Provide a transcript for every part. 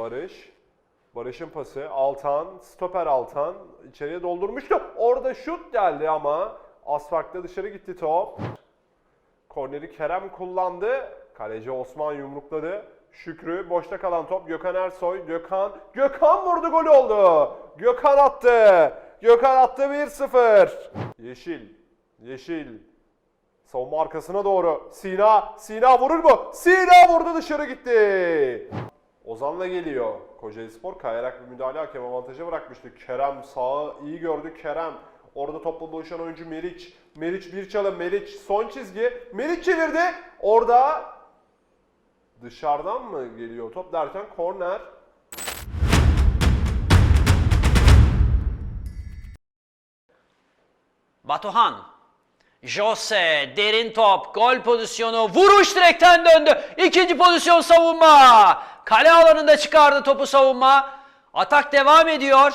Barış. Barış'ın pası. Altan. Stoper Altan. içeriye doldurmuştu. Orada şut geldi ama asfaltta dışarı gitti top. Korneri Kerem kullandı. Kaleci Osman yumrukladı. Şükrü boşta kalan top Gökhan Ersoy. Gökhan. Gökhan vurdu gol oldu. Gökhan attı. Gökhan attı 1-0. Yeşil. Yeşil. Savunma arkasına doğru. Sina. Sina vurur mu? Sina vurdu dışarı gitti. Ozan'la geliyor. Kocaeli Spor kayarak bir müdahale hakem avantaja bırakmıştı. Kerem sağı iyi gördü. Kerem Orada topla buluşan oyuncu Meriç. Meriç bir çalım. Meriç son çizgi. Meriç çevirdi. Orada dışarıdan mı geliyor top derken korner. Batuhan. Jose derin top gol pozisyonu vuruş direkten döndü. İkinci pozisyon savunma. Kale alanında çıkardı topu savunma. Atak devam ediyor.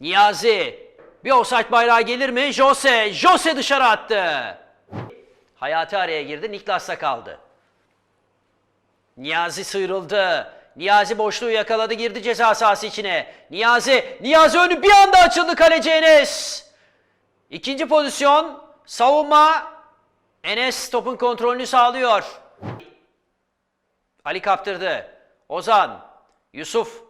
Niyazi. Bir offside bayrağı gelir mi? Jose. Jose dışarı attı. Hayati araya girdi. Niklas'ta kaldı. Niyazi sıyrıldı. Niyazi boşluğu yakaladı girdi ceza sahası içine. Niyazi, Niyazi önü bir anda açıldı kaleci Enes. İkinci pozisyon savunma. Enes topun kontrolünü sağlıyor. Ali kaptırdı. Ozan, Yusuf,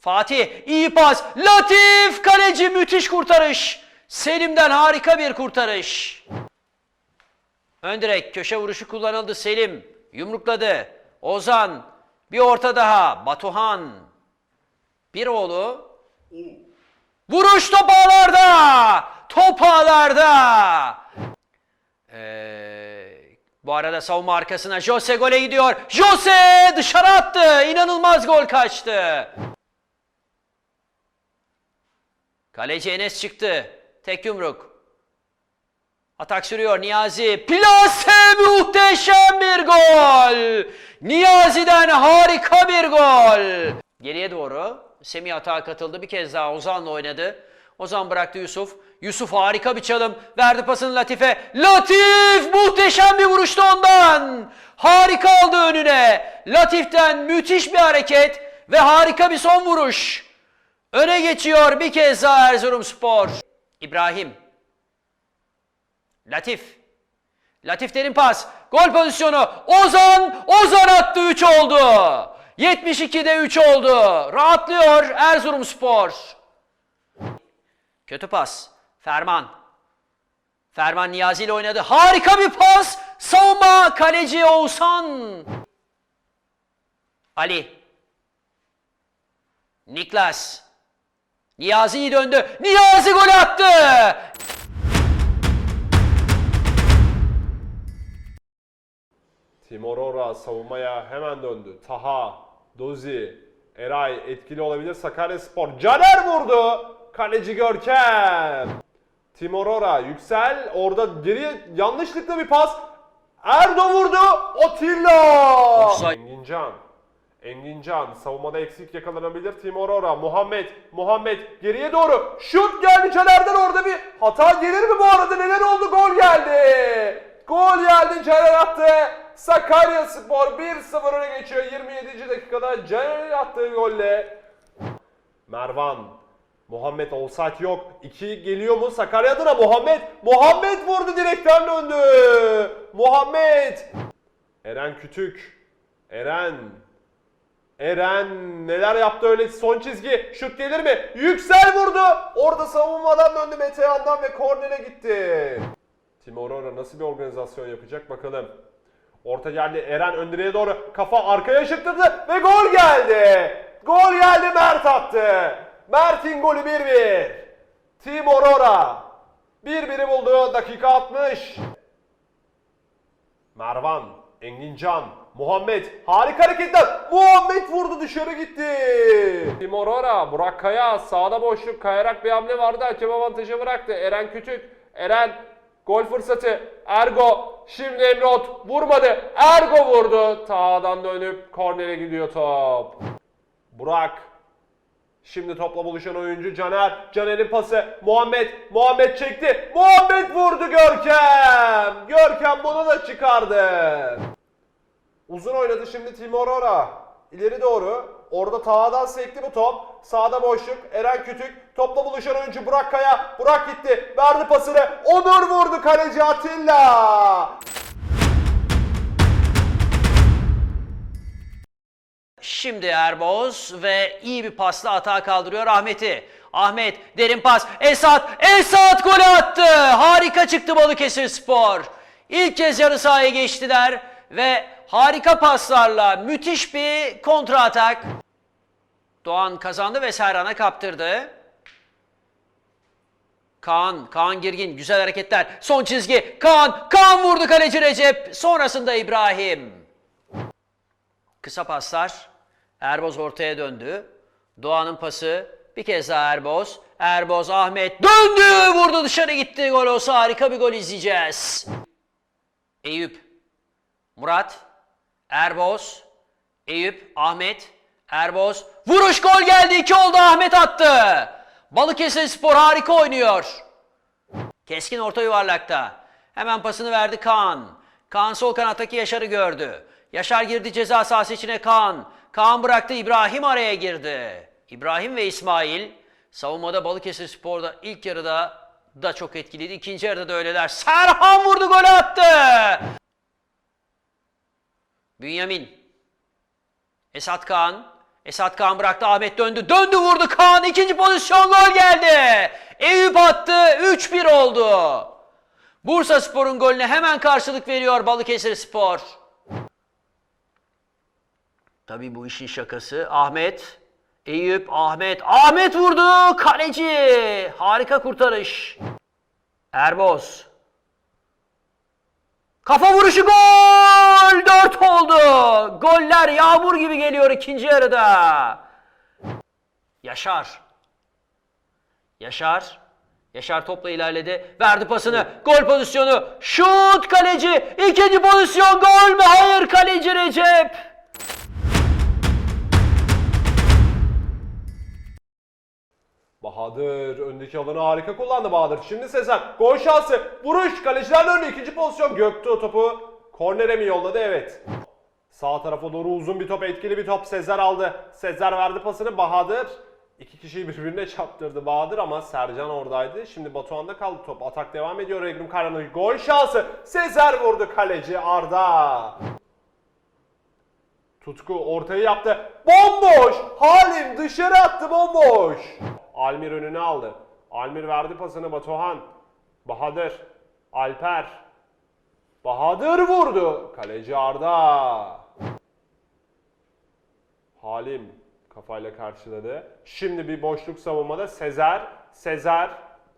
Fatih iyi pas. Latif kaleci müthiş kurtarış. Selim'den harika bir kurtarış. Ön direk köşe vuruşu kullanıldı Selim. Yumrukladı. Ozan bir orta daha. Batuhan. Bir oğlu. Vuruş top ağlarda. Top ağlarda. Ee, bu arada savunma arkasına Jose gole gidiyor. Jose dışarı attı. İnanılmaz gol kaçtı. Kaleci Enes çıktı. Tek yumruk. Atak sürüyor Niyazi. Plase muhteşem bir gol. Niyazi'den harika bir gol. Geriye doğru Semih atağa katıldı. Bir kez daha Ozan'la oynadı. Ozan bıraktı Yusuf. Yusuf harika bir çalım. Verdi pasını Latif'e. Latif muhteşem bir vuruştu ondan. Harika aldı önüne. Latif'ten müthiş bir hareket ve harika bir son vuruş. Öne geçiyor bir kez daha Erzurumspor. İbrahim Latif. Latif derin pas. Gol pozisyonu. Ozan. Ozan attı 3 oldu. 72'de 3 oldu. Rahatlıyor Erzurumspor. Kötü pas. Ferman. Ferman Niyazi ile oynadı. Harika bir pas. Savunma kaleci Oğuzhan. Ali. Niklas. Niyazi döndü. Niyazi gol attı. Timor Ora savunmaya hemen döndü. Taha, Dozi, Eray etkili olabilir. Sakarya Spor. Caner vurdu. Kaleci Görkem. Timor Ora, Yüksel. Orada geriye yanlışlıkla bir pas. Erdo vurdu. Otilla. Offside. Engincan. Engincan savunmada eksik yakalanabilir. Timor Ora, Muhammed, Muhammed geriye doğru. Şut geldi Caner'den orada bir hata gelir mi bu arada? Neler oldu? Gol geldi. Gol geldi Caner attı. Sakarya Spor 1-0 öne geçiyor 27. dakikada Caner'in attığı golle. Mervan. Muhammed offside yok. 2 geliyor mu? Sakarya adına Muhammed. Muhammed vurdu direkten döndü. Muhammed. Eren Kütük. Eren. Eren neler yaptı öyle son çizgi. Şut gelir mi? Yüksel vurdu. Orada savunmadan döndü Metehan'dan ve kornere gitti. Timur Ora nasıl bir organizasyon yapacak bakalım. Orta geldi Eren ön direğe doğru kafa arkaya şıktırdı ve gol geldi. Gol geldi Mert attı. Mert'in golü 1-1. Timur Ora 1-1'i buldu dakika 60. Mervan, Engincan, Muhammed harika hareketler. Muhammed vurdu dışarı gitti. Timur Ora, Burak Kaya sağda boşluk kayarak bir hamle vardı. Hakem avantajı bıraktı. Eren Küçük, Eren gol fırsatı. Ergo şimdi Emrot vurmadı. Ergo vurdu. Tağdan dönüp kornere gidiyor top. Burak Şimdi topla buluşan oyuncu Caner. Caner'in pası. Muhammed. Muhammed çekti. Muhammed vurdu Görkem. Görkem bunu da çıkardı. Uzun oynadı şimdi Timur Ora. İleri doğru. Orada Tağ'dan sekti bu top. Sağda boşluk. Eren Kütük. Topla buluşan oyuncu Burak Kaya. Burak gitti. Verdi pasını. Onur vurdu kaleci Atilla. Şimdi Erboz ve iyi bir pasla atağa kaldırıyor Ahmet'i. Ahmet derin pas. Esat. Esat golü attı. Harika çıktı Balıkesir Spor. İlk kez yarı sahaya geçtiler ve harika paslarla müthiş bir kontra atak. Doğan kazandı ve Serhan'a kaptırdı. Kaan, Kaan Girgin güzel hareketler. Son çizgi. Kaan, Kaan vurdu kaleci Recep. Sonrasında İbrahim. Kısa paslar. Erboz ortaya döndü. Doğan'ın pası. Bir kez daha Erboz. Erboz Ahmet döndü. Vurdu dışarı gitti. Gol olsa harika bir gol izleyeceğiz. Eyüp. Murat. Erboz. Eyüp. Ahmet. Erboz. Vuruş gol geldi. 2 oldu. Ahmet attı. Balıkesir Spor harika oynuyor. Keskin orta yuvarlakta. Hemen pasını verdi Kaan. Kaan sol kanattaki Yaşar'ı gördü. Yaşar girdi ceza sahası içine Kaan. Kaan bıraktı İbrahim araya girdi. İbrahim ve İsmail savunmada Balıkesir Spor'da ilk yarıda da çok etkiliydi. İkinci yarıda da öyleler. Serhan vurdu golü attı. Bünyamin. Esat Kaan. Esat Kaan bıraktı Ahmet döndü. Döndü vurdu Kaan. İkinci pozisyon gol geldi. Eyüp attı. 3-1 oldu. Bursa Spor'un golüne hemen karşılık veriyor Balıkesir Spor. Tabii bu işin şakası. Ahmet. Eyüp, Ahmet. Ahmet vurdu. Kaleci. Harika kurtarış. Erboz. Kafa vuruşu gol! 4 oldu. Goller yağmur gibi geliyor ikinci yarıda. Yaşar. Yaşar. Yaşar topla ilerledi. Verdi pasını. Gol pozisyonu. Şut kaleci. İkinci pozisyon gol mü? Hayır kaleci Recep. Bahadır öndeki alanı harika kullandı Bahadır. Şimdi Sezen gol şansı. Vuruş kalecilerle önde ikinci pozisyon. Göktuğ topu kornere mi yolladı? Evet. Sağ tarafa doğru uzun bir top, etkili bir top Sezer aldı. Sezer verdi pasını Bahadır. İki kişiyi birbirine çarptırdı Bahadır ama Sercan oradaydı. Şimdi Batuhan'da kaldı top. Atak devam ediyor Regnum Karan'ın gol şansı. Sezer vurdu kaleci Arda. Tutku ortayı yaptı. Bomboş! Halim dışarı attı bomboş. Almir önüne aldı. Almir verdi pasını Batuhan. Bahadır. Alper. Bahadır vurdu. Kaleci Arda. Halim kafayla karşıladı. Şimdi bir boşluk savunmada Sezer. Sezer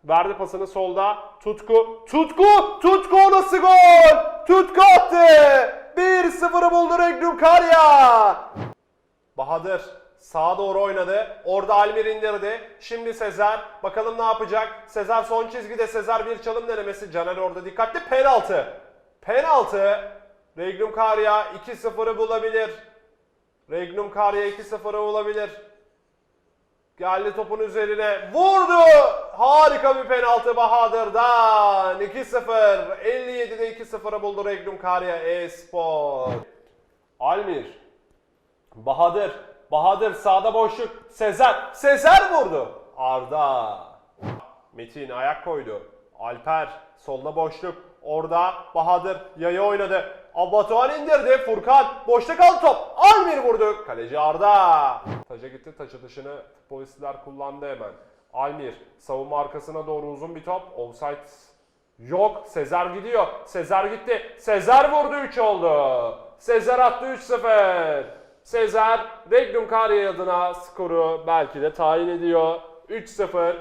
verdi pasını solda. Tutku. Tutku. Tutku nasıl gol? Tutku attı. 1-0'ı buldu Regnum Karya. Bahadır sağa doğru oynadı. Orada Almir indirdi. Şimdi Sezer. Bakalım ne yapacak? Sezer son çizgide. Sezer bir çalım denemesi. Caner orada dikkatli. Penaltı. Penaltı. Regnum Karya 2-0'ı bulabilir. Regnum Karya 2-0'ı bulabilir. Geldi topun üzerine. Vurdu. Harika bir penaltı Bahadır'dan. 2-0. 57'de 2-0'ı buldu Regnum Karya e-spor. Almir. Bahadır. Bahadır sağda boşluk. Sezer. Sezer vurdu. Arda. Metin ayak koydu. Alper solda boşluk. Orada Bahadır yayı oynadı. Abatuan indirdi. Furkan boşta kaldı top. Almir vurdu. Kaleci Arda. Taca gitti. Taç atışını futbolistler kullandı hemen. Almir savunma arkasına doğru uzun bir top. Offside yok. Sezer gidiyor. Sezer gitti. Sezer vurdu 3 oldu. Sezer attı 3-0. Sezer Regnum Karya adına skoru belki de tayin ediyor. 3-0